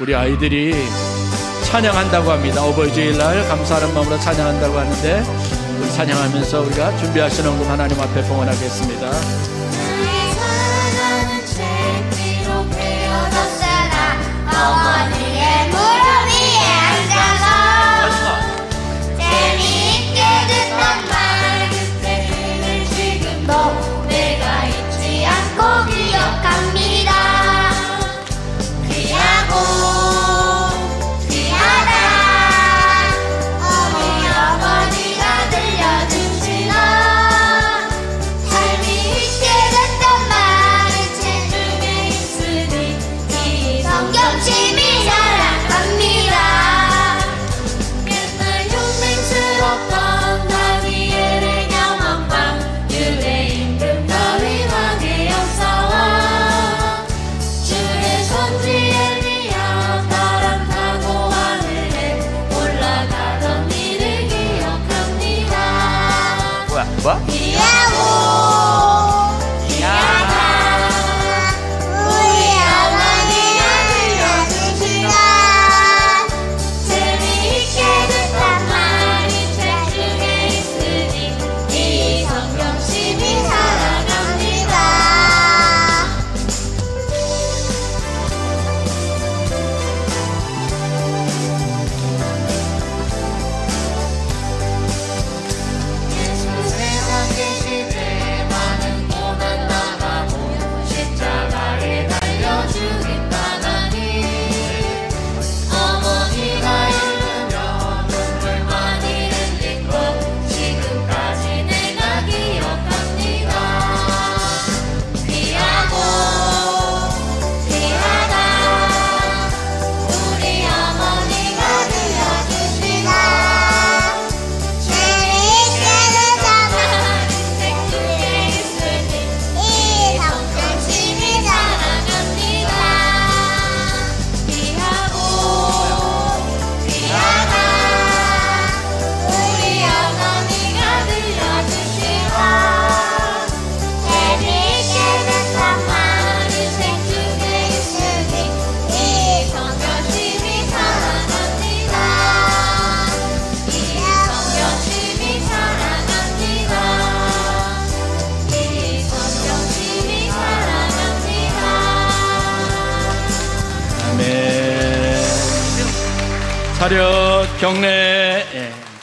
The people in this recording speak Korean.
우리 아이들이 찬양한다고 합니다. 어버이 주일날 감사하는 마음으로 찬양한다고 하는데 찬양하면서 우리가 준비하시는 것 하나님 앞에 봉헌하겠습니다. Спасибо. Белу! 차렷 경례. 예.